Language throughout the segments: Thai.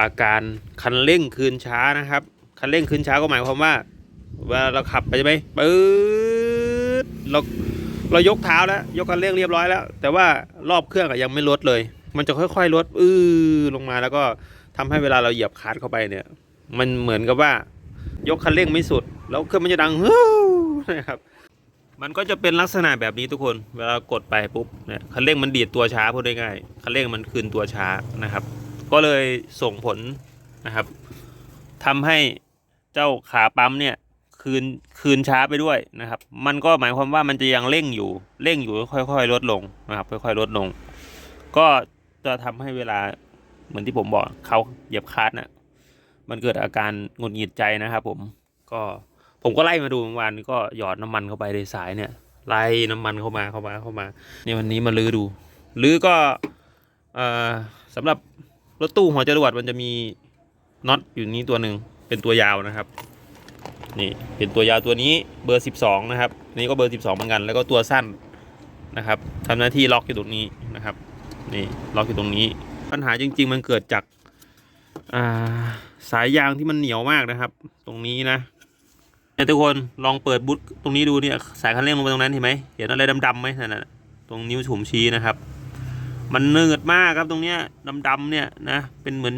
อาการคันเร่งคืนช้านะครับ คันเร่งคืนช้าก็หมายความว่าเวลาเราขับไปใช่ไหมปื๊ดเราเรายกเท้าแล้ว ยกคันเร่งเรียบร้อยแล้ว แต่ว่ารอบเครื่องอยังไม่ลดเลย มันจะค่อยๆลดอื้อลงมาแล้วก็ทำให้เวลาเราเหยียบคลัดเข้าไปเนี่ย มันเหมือนกับว่า ยกคันเร่งไม่สุด แล้วเครื่องมันจะดังฮู้นะครับมันก็จะเป็นลักษณะแบบนี้ทุกคน เวลากดไปปุ๊บเนี่ยคันเร่งมันดีดตัวช้าพูดง่ายๆคันเร่งมันคืนตัวช้านะครับ ก็เลยส่งผลนะครับทำให้เจ้าขาปั๊มเนี่ยคืนคืนช้าไปด้วยนะครับ มันก็หมายความว่ามันจะยังเร่งอยู่เร่งอยู่ค่อยๆลดลงนะครับค่อยๆลดลง ก็จะทำให้เวลาเหมือนที่ผมบอกเขาเหยียบคลัดน่ะมันเกิดอาการหงุดหงิดใจนะครับ ผมก็ผมก็ไล่มาดูเมื่อวานก็หยอดน้ำมันเข้าไปในสายเนี่ยไล่น้ำมันเข้ามาเข้ามาเข้ามาเนี่ยวันนี้มาลื้อดูลื้อก็เอ่อสำหรับ รถตู้หัวจรวดมันจะมีน็อตอยู่นี้ตัวหนึ่งเป็นตัวยาวนะครับนี่เป็นตัวยาวตัวนี้เบอร์ 12 นะครับนี่ก็เบอร์ 12 เหมือนกัน แล้วก็ตัวสั้นนะครับทำหน้าที่ล็อกอยู่ตรงนี้นะครับนี่ล็อกอยู่ตรงนี้ ปัญหาจริง ๆ มันเกิดจากาสายยางที่มันเหนียวมากนะครับ ตรงนี้นะเนี่ยทุกคนลองเปิดบุ๊ทตรงนี้ดูเนี่ยสายคันเร่งลงไปตรงนั้นเห็นไหมเห็นอะไรดำๆไหมนั่นนะตรงนิ้วฉุมชี้นะครับ มันเนืดมากครับตรงเนี้ยดำๆเนี่ยนะเป็นเหมือน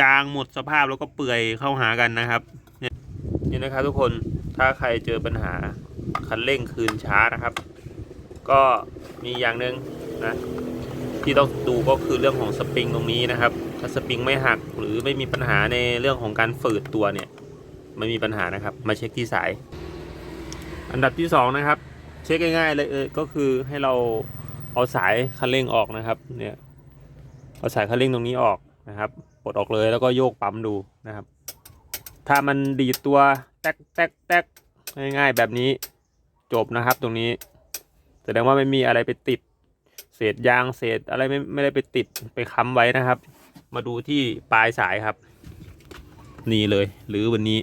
ยางหมดสภาพแล้วก็เปื่อยเข้าหากันนะครับเนี่ยนี่นะครับทุกคนถ้าใครเจอปัญหาคันเร่งคืนช้านะครับ ก็มีอย่างหนึ่งนะที่ต้องดูก็คือเรื่องของสปริงตรงนี้นะครับ ถ้าสปริงไม่หักหรือไม่มีปัญหาในเรื่องของการฝืดตัวเนี่ยไม่มีปัญหานะครับ มาเช็คที่สาย อันดับที่สองนะครับ เช็คง่ายๆเลยเออก็คือให้เรา เอาสายคันเร่งออกนะครับเนี่ยเอาสายคันเร่งตรงนี้ออกนะครับปลดออกเลยแล้วก็โยกปั๊มดูนะครับ ถ้ามันดีดตัวแตกแตกแตกง่ายๆแบบนี้จบนะครับตรงนี้ แสดงว่าไม่มีอะไรไปติด เศษยางเศษอะไรไม่ไม่ได้ไปติดไปค้ำไว้นะครับ มาดูที่ปลายสายครับ นี่เลยหรือวันนี้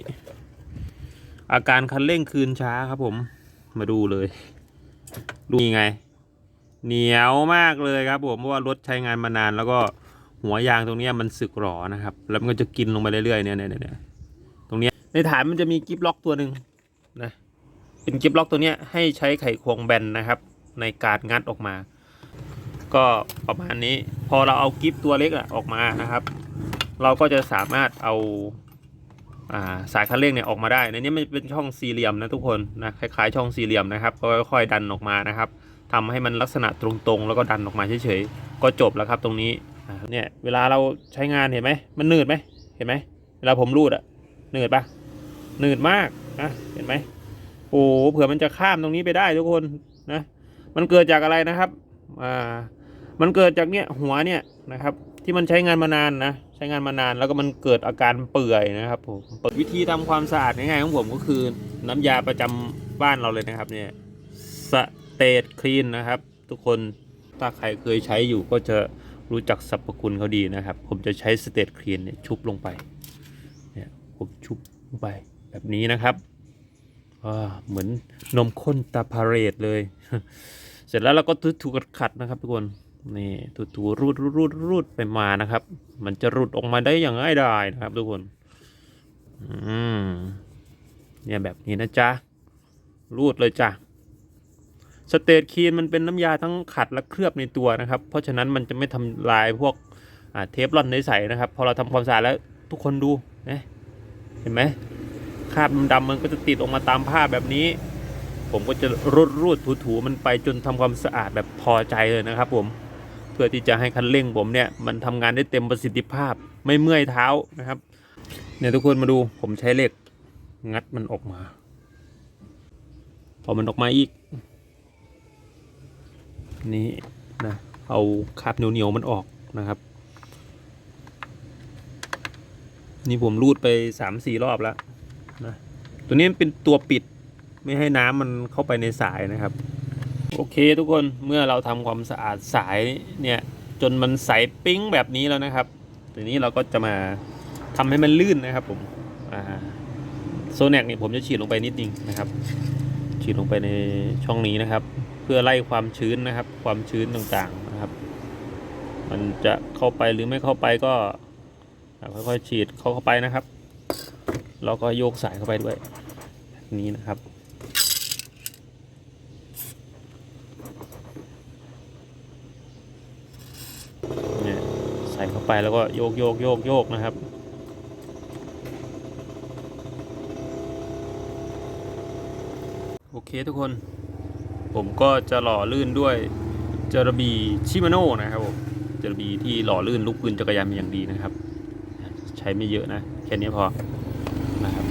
อาการคันเร่งคืนช้าครับผมมาดูเลยดูยังไง เหนียวมากเลยครับผมเพราะว่ารถใช้งานมานานแล้วก็หัวยางตรงนี้มันสึกหรอนะครับ แล้วมันก็จะกินลงไปเรื่อยๆเนี่ยเนี่ยเนี่ยตรงนี้ในฐานมันจะมีกิฟล็อกตัวหนึ่งนะเป็นกิฟล็อกตัวนี้ให้ใช้ไขควงแบนนะครับ ในการงัดออกมา ก็ประมาณนี้พอเราเอากิฟตัวเล็กอะออกมานะครับ เราก็จะสามารถเอาาสายคันเร่งเนี่ยออกมาได้ในนี้มันเป็นช่องสี่เหลี่ยมนะทุกคนนะคล้ายๆ ช่องสี่เหลี่ยมนะครับก็ค่อยๆดันออกมานะครับ ทำให้มันลักษณะตรงๆ แล้วก็ดันออกมาเฉยๆ ก็จบแล้วครับตรงนี้เนี่ยเวลาเราใช้งานเห็นไหมมันหนืดไหมเห็นไหมเวลาผมรูดอะหนืดปะหนืดมากนะเห็นไหมโอ้เผื่อมันจะข้ามตรงนี้ไปได้ทุกคนนะมันเกิดจากอะไรนะครับอ่ามันเกิดจากเนี่ยหัวเนี่ยนะครับที่มันใช้งานมานานนะใช้งานมานานแล้วก็มันเกิดอาการเปื่อยนะครับผมวิธีทำความสะอาดง่ายๆของผมก็คือน้ำยาประจำบ้านเราเลยนะครับเนี่ยสะ เตทคลีนนะครับ ทุกคนถ้าใครเคยใช้อยู่ก็จะรู้จักสรรพคุณเขาดีนะครับ ผมจะใช้สเตทคลีนเนี่ยชุบลงไปเนี่ยผมชุบลงไปแบบนี้นะครับอ่าเหมือนนมข้นตาพาเรตเลย เสร็จแล้วเราก็ถูถูๆขัดนะครับทุกคนนี่ถูถูรูดรูดรูดรูดไปมานะครับ มันจะรุดออกมาได้อย่างง่ายดายนะครับ ทุกคนอืมเนี่ยแบบนี้นะจ๊ะรูดเลยจ้ะ สเตทคีนมันเป็นน้ำยาทั้งขัดและเคลือบในตัวนะครับ เพราะฉะนั้นมันจะไม่ทำลายพวกเทฟลอนใสๆนะครับ พอเราทำความสะอาดแล้วทุกคนดูนะเห็นไหมคราบดำๆมันก็จะติดออกมาตามผ้าแบบนี้ ผมก็จะรูดรูดๆถูๆมันไปจนทำความสะอาดแบบพอใจเลยนะครับ ผมเพื่อที่จะให้คันเร่งผมเนี่ยมันทำงานได้เต็มประสิทธิภาพไม่เมื่อยเท้านะครับเนี่ยทุกคนมาดูผมใช้เหล็กงัดมันออกมา พอมันออกมาอีก นี่นะเอาคาบเหนียวๆมันออกนะครับ นี่ผมรูดไปสามสี่รอบแล้วนะตัวนี้เป็นตัวปิดไม่ให้น้ำมันเข้าไปในสายนะครับ โอเคทุกคนเมื่อเราทำความสะอาดสายเนี่ยจนมันใสปิ้งแบบนี้แล้วนะครับทีนี้เราก็จะมาทำให้มันลื่นนะครับผมโซแนกนี่ผมจะฉีดลงไปนิดนึงนะครับ ฉีดลงไปในช่องนี้นะครับ เพื่อไล่ความชื้นนะครับ ความชื้นต่างๆนะครับ มันจะเข้าไปหรือไม่เข้าไปก็ค่อยๆฉีดเข้าเข้าไปนะครับแล้วก็โยกสายเข้าไปด้วยแบบนี้นะครับเนี่ยใส่เข้าไปแล้วก็โยกโยกโยกโยกนะครับโอเคทุกคน ผมก็จะหล่อลื่นด้วยจระบีชิมาโน่นะครับผมจระบีที่หล่อลื่นลูกปืนจักรยานเป็นอย่างดีนะครับ ใช้ไม่เยอะนะ แค่นี้พอนะครับ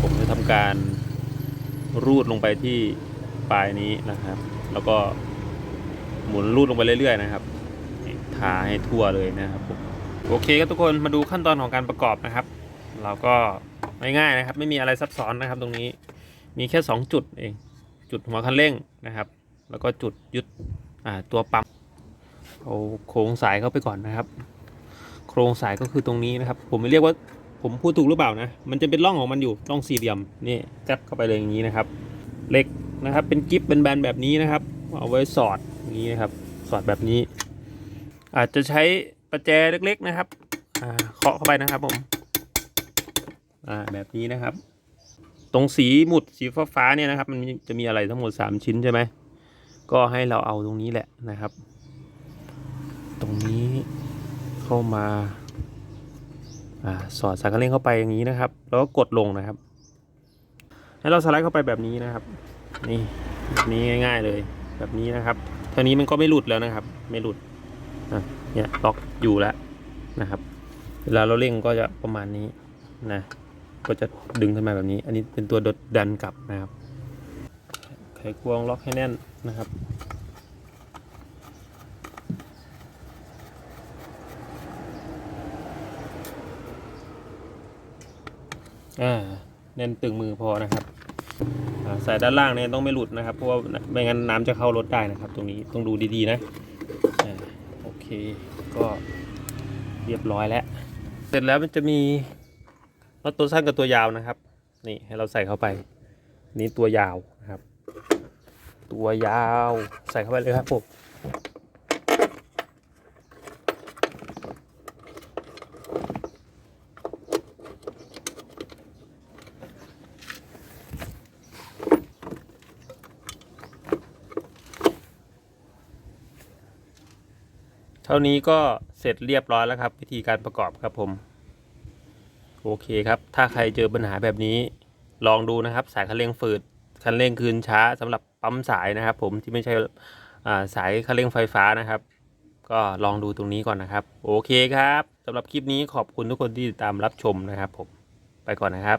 ผมจะทำการรูดลงไปที่ปลายนี้นะครับ แล้วก็หมุนรูดลงไปเรื่อยๆนะครับทาให้ทั่วเลยนะครับผมโอเคครับทุกคนมาดูขั้นตอนของการประกอบนะครับ เราก็ง่ายๆนะครับ ไม่มีอะไรซับซ้อนนะครับตรงนี้มีแค่ 2 จุดเอง จุดหัวคันเร่งนะครับ แล้วก็จุดยึดตัวปั๊มเอาโครงสายเข้าไปก่อนนะครับ โครงสายก็คือตรงนี้นะครับ ผมไม่เรียกว่าผมพูดถูกหรือเปล่านะ มันจะเป็นร่องของมันอยู่ร่องสี่เหลี่ยมนี่แซบเข้าไปเลยอย่างนี้นะครับเหล็กนะครับ เป็นกิฟเป็นแบนแบบนี้นะครับ เอาไว้สอดอย่างนี้นะครับ สอดแบบนี้ อาจจะใช้ประแจเล็กๆนะครับเคาะเข้าไปนะครับผมแบบนี้นะครับ ตรงสีหมุดสีฟ้าๆเนี่ยนะครับ มันจะมีอะไรทั้งหมด 3 ชิ้นใช่ไหม ก็ให้เราเอาตรงนี้แหละนะครับ ตรงนี้เข้ามาอ่าสอดสายคันเร่งเข้าไปอย่างนี้นะครับ แล้วก็กดลงนะครับ ให้เราสไลด์เข้าไปแบบนี้นะครับ นี่แบบนี้ง่าย ๆเลย แบบนี้นะครับเท่านี้มันก็ไม่หลุดแล้วนะครับ ไม่หลุดอะเนี่ยล็อกอยู่แล้วนะครับ เวลาเราเร่งก็จะประมาณนี้นะ ก็จะดึงขึ้นมาแบบนี้ อันนี้เป็นตัวดดดันกลับนะครับ ไขควงล็อกให้แน่นนะครับอ่าแน่นตึงมือพอนะครับสายด้านล่างเนี่ยต้องไม่หลุดนะครับ เพราะว่าไม่งั้นน้ำจะเข้ารถได้นะครับ ตรงนี้ต้องดูดีๆนะอ่าโอเคก็เรียบร้อยแล้ว เสร็จแล้วมันจะมี น็อตตัวสั้นกับตัวยาวนะครับ นี่ให้เราใส่เข้าไป นี่ตัวยาวนะครับ ตัวยาวใส่เข้าไปเลยครับผมเท่านี้ก็เสร็จเรียบร้อยแล้วครับ วิธีการประกอบครับผม โอเคครับ ถ้าใครเจอปัญหาแบบนี้ ลองดูนะครับ สายคันเร่งฝืด คันเร่งคืนช้าสำหรับปั๊มสายนะครับ ผมที่ไม่ใช่าสายคันเร่งไฟฟ้านะครับ ก็ลองดูตรงนี้ก่อนนะครับ โอเคครับสำหรับคลิปนี้ขอบคุณทุกคนที่ติดตามรับชมนะครับ ผมไปก่อนนะครับ